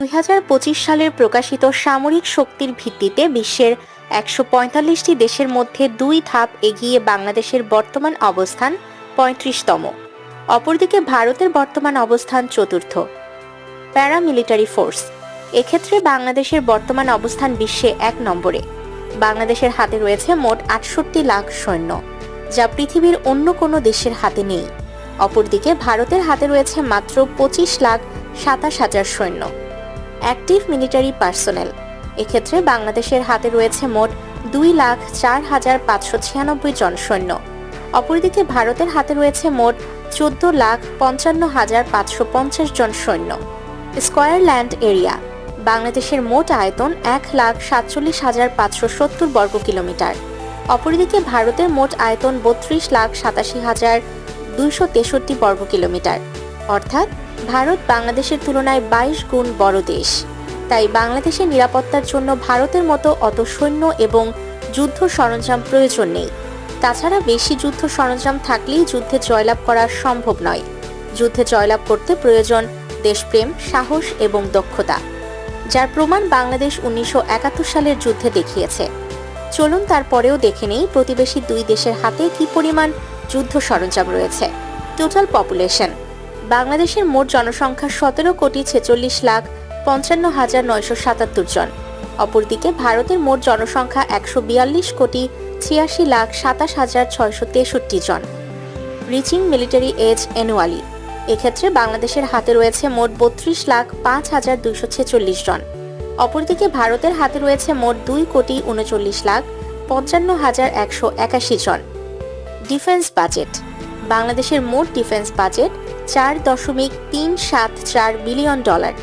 দুই সালের প্রকাশিত সামরিক শক্তির ভিত্তিতে বিশ্বের একশো পঁয়তাল্লিশটি দেশের মধ্যে দুই ধাপ এগিয়ে বাংলাদেশের বর্তমান অবস্থান পঁয়ত্রিশতম। অপরদিকে ভারতের বর্তমান অবস্থান চতুর্থ। Paramilitary force. এক্ষেত্রে বাংলাদেশের বর্তমান অবস্থান বিশ্বে এক নম্বরে। বাংলাদেশের হাতে রয়েছে মোট আটষট্টি লাখ সৈন্য, যা পৃথিবীর অন্য কোনো দেশের হাতে নেই। অপরদিকে ভারতের হাতে রয়েছে মাত্র পঁচিশ লাখ সাতাশ হাজার সৈন্য। অ্যাক্টিভ মিলিটারি পার্সোনেল এক্ষেত্রে বাংলাদেশের হাতে রয়েছে মোট দুই লাখ চার হাজার পাঁচশো ছিয়ানব্বই জন সৈন্য। অপরদিকে ভারতের হাতে রয়েছে মোট চোদ্দ লাখ পঞ্চান্ন হাজার পাঁচশো পঞ্চাশ জন সৈন্য। Square land area. বাংলাদেশের মোট আয়তন এক লাখ সাতচল্লিশ হাজার পাঁচশো সত্তর বর্গ কিলোমিটার। অপরদিকে ভারতের মোট আয়তন বত্রিশ লাখ সাতাশি হাজার দুইশো তেষট্টি বর্গ কিলোমিটার। অর্থাৎ ভারত বাংলাদেশের তুলনায় বাইশ গুণ বড় দেশ। তাই বাংলাদেশের নিরাপত্তার জন্য ভারতের মতো অত সৈন্য এবং যুদ্ধ সরঞ্জাম প্রয়োজন নেই। তাছাড়া বেশি যুদ্ধ সরঞ্জাম থাকলেই যুদ্ধে জয়লাভ করা সম্ভব নয়। যুদ্ধে জয়লাভ করতে প্রয়োজন দেশপ্রেম, সাহস এবং দক্ষতা, যার প্রমাণ বাংলাদেশ উনিশশো একাত্তর সালের যুদ্ধে দেখিয়েছে। চলুন তারপরেও দেখে নেই প্রতিবেশী দুই দেশের হাতে কি পরিমাণ যুদ্ধ সরঞ্জাম রয়েছে। টোটাল পপুলেশন বাংলাদেশের মোট জনসংখ্যা সতেরো কোটি ছেচল্লিশ লাখ পঞ্চান্ন হাজার নয়শো সাতাত্তর জন। অপরদিকে ভারতের মোট জনসংখ্যা একশো বিয়াল্লিশ কোটি ছিয়াশি লাখ সাতাশ হাজার ছয়শো তেষট্টি জন। Reaching military age annually. এক্ষেত্রে বাংলাদেশের হাতে রয়েছে মোট বত্রিশ লাখ পাঁচ হাজার দুইশো ছেচল্লিশ জন। অপরদিকে ভারতের হাতে রয়েছে মোট দুই কোটি উনচল্লিশ লাখ পঞ্চান্ন হাজার একশো একাশি জন। Defence budget. বাংলাদেশের মোট ডিফেন্স বাজেট চার দশমিক তিন সাত চার বিলিয়ন ডলার।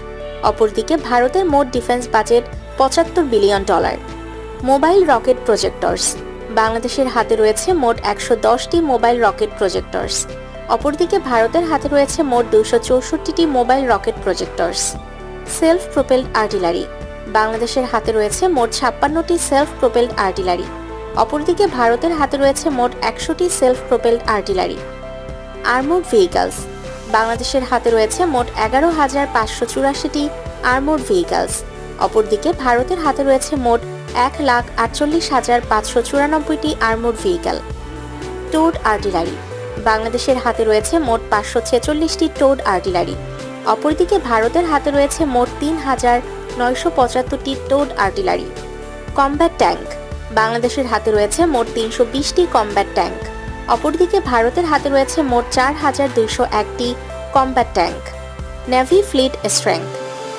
অপরদিকে ভারতের মোট ডিফেন্স বাজেট পঁচাত্তর billion dollar. Mobile rocket projectors. বাংলাদেশের হাতে রয়েছে মোট একশো দশটি মোবাইল রকেট প্রজেক্টরস। অপরদিকে ভারতের হাতে রয়েছে মোট দুশো চৌষট্টিটি mobile rocket projectors. Self propelled artillery. বাংলাদেশের হাতে রয়েছে মোট ছাপ্পান্নটি সেলফ প্রোপেলড আর্টিলারি। অপরদিকে ভারতের হাতে রয়েছে মোট একশোটি self propelled artillery. Armoured vehicles. বাংলাদেশের হাতে রয়েছে মোট এগারো হাজার পাঁচশো চুরাশিটি আর্মোড ভেহিকালস অপরদিকে ভারতের হাতে রয়েছে মোট এক লাখ আটচল্লিশ হাজার পাঁচশো চুরানব্বইটি আর্মোড ভেহিকাল টোড আর্টিলারি বাংলাদেশের হাতে রয়েছে মোট পাঁচশো ছেচল্লিশটি টোড আর্টিলারি অপরদিকে ভারতের হাতে রয়েছে মোট তিন হাজার নয়শো পঁচাত্তরটি টোড আর্টিলারি কমব্যাট ট্যাঙ্ক বাংলাদেশের হাতে রয়েছে মোট তিনশো বিশটি কমব্যাট ট্যাঙ্ক অপরদিকে ভারতের হাতে রয়েছে মোট চার হাজার দুইশো একটি combat tank navy fleet strength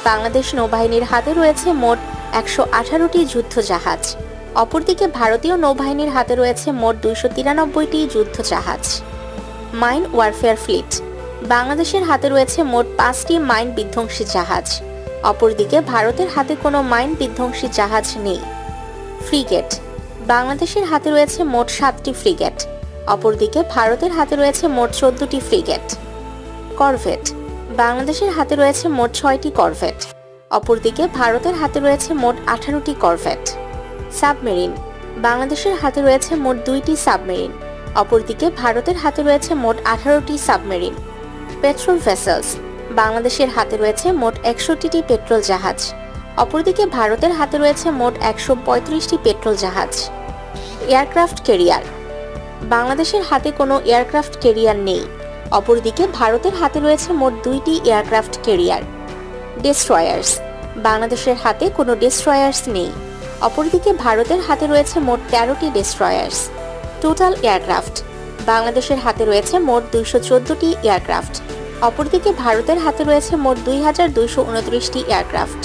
Bangladesh নৌবাহিনীর হাতে রয়েছে মোট একশো আঠারোটি যুদ্ধ জাহাজ অপরদিকে ভারতীয় নৌবাহিনীর হাতে রয়েছে মোট দুইশো তিরানব্বইটি যুদ্ধ জাহাজ মাইন ওয়ারফেয়ার ফ্লিট বাংলাদেশের হাতে রয়েছে মোট পাঁচটি মাইন বিধ্বংসী জাহাজ। অপরদিকে ভারতের হাতে কোনো মাইন বিধ্বংসী জাহাজ নেই। ফ্রিগেট বাংলাদেশের হাতে রয়েছে মোট সাতটি ফ্রিগেট অপরদিকে ভারতের হাতে রয়েছে মোট চোদ্দটি ফ্রিগেট, করভেট। বাংলাদেশের হাতে রয়েছে মোট ছয়টি করভেট, অপরদিকে ভারতের হাতে রয়েছে মোট আঠারোটি করভেট। সাবমেরিন, বাংলাদেশের হাতে রয়েছে মোট দুইটি সাবমেরিন, অপরদিকে ভারতের হাতে রয়েছে মোট আঠারোটি সাবমেরিন। পেট্রোল ভেসেলস, বাংলাদেশের হাতে রয়েছে মোট একষট্টিটি পেট্রোল জাহাজ, অপরদিকে ভারতের হাতে রয়েছে মোট একশো পঁয়ত্রিশটি পেট্রোল জাহাজ। এয়ারক্রাফট কেরিয়ার বাংলাদেশের হাতে কোনো এয়ারক্রাফট কেরিয়ার নেই। অপরদিকে ভারতের হাতে রয়েছে মোট দুইটি এয়ারক্রাফট কেরিয়ার ডেস্ট্রয়ার্স। বাংলাদেশের হাতে কোনো ডেস্ট্রয়ার্স নেই। অপরদিকে ভারতের হাতে রয়েছে মোট তেরোটি ডেস্ট্রয়ার্স, টোটাল এয়ারক্রাফট। বাংলাদেশের হাতে রয়েছে মোট দুইশো চোদ্দটি এয়ারক্রাফট। অপরদিকে ভারতের হাতে রয়েছে মোট দুই হাজার দুইশো উনত্রিশটি এয়ারক্রাফট,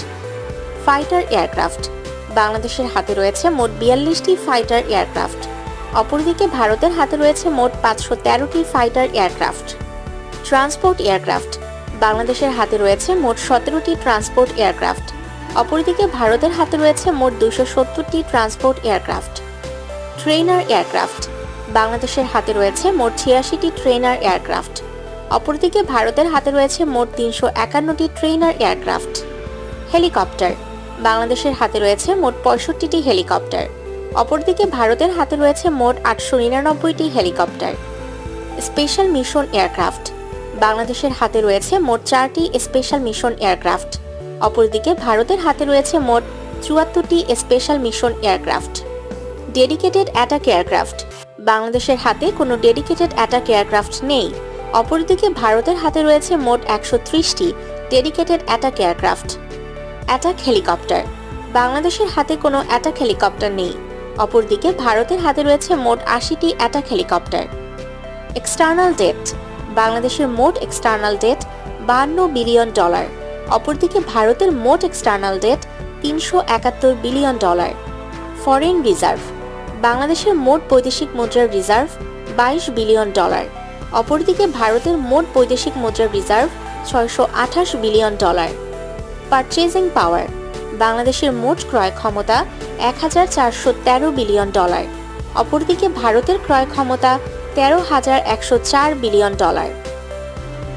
ফাইটার এয়ারক্রাফট। বাংলাদেশের হাতে রয়েছে মোট বিয়াল্লিশটি ফাইটার এয়ারক্রাফট। অপরদিকে ভারতের হাতে রয়েছে মোট পাঁচশো তেরোটি ফাইটার এয়ারক্রাফট। Transport aircraft. বাংলাদেশের হাতে রয়েছে মোট সতেরোটি ট্রান্সপোর্ট এয়ারক্রাফট। অপরদিকে ভারতের হাতে রয়েছে মোট দুশো সত্তরটি ট্রান্সপোর্ট এয়ারক্রাফট। Trainer aircraft. বাংলাদেশের হাতে রয়েছে মোট ছিয়াশিটি ট্রেনার এয়ারক্রাফট। অপরদিকে ভারতের হাতে রয়েছে মোট তিনশো একান্নটি ট্রেনার এয়ারক্রাফট। হেলিকপ্টার। বাংলাদেশের হাতে রয়েছে মোট পঁয়ষট্টিটি হেলিকপ্টার। অপরদিকে ভারতের হাতে রয়েছে মোট আটশো নিরানব্বইটি হেলিকপ্টার। Special mission aircraft. বাংলাদেশের হাতে রয়েছে মোট চারটি স্পেশাল মিশন এয়ারক্রাফট। অপরদিকে ভারতের হাতে রয়েছে মোট চুয়াত্তরটি special mission aircraft. Dedicated attack aircraft. বাংলাদেশের হাতে কোনো ডেডিকেটেড অ্যাটাক এয়ারক্রাফট নেই। অপরদিকে ভারতের হাতে রয়েছে মোট একশো ত্রিশটি dedicated attack aircraft. Attack helicopter. বাংলাদেশের হাতে কোনো অ্যাটাক হেলিকপ্টার নেই। অপরদিকে ভারতের হাতে রয়েছে মোট আশিটি অ্যাটাক হেলিকপ্টার এক্সটার্নাল ডেট বাংলাদেশের মোট এক্সটার্নাল ডেট বান্ন বিলিয়ন ডলার অপরদিকে ভারতের মোট এক্সটার্নাল ডেট তিনশো একাত্তর বিলিয়ন ডলার ফরেন রিজার্ভ বাংলাদেশের মোট বৈদেশিক মুদ্রার রিজার্ভ বাইশ বিলিয়ন ডলার অপরদিকে ভারতের মোট বৈদেশিক মুদ্রার রিজার্ভ ছয়শো আঠাশ বিলিয়ন ডলার পারচেজিং পাওয়ার বাংলাদেশের মোট ক্রয় ক্ষমতা এক হাজার চারশো তেরো বিলিয়ন ডলার। অপরদিকে ভারতের ক্রয় ক্ষমতা তেরো হাজার একশো চার বিলিয়ন ডলার।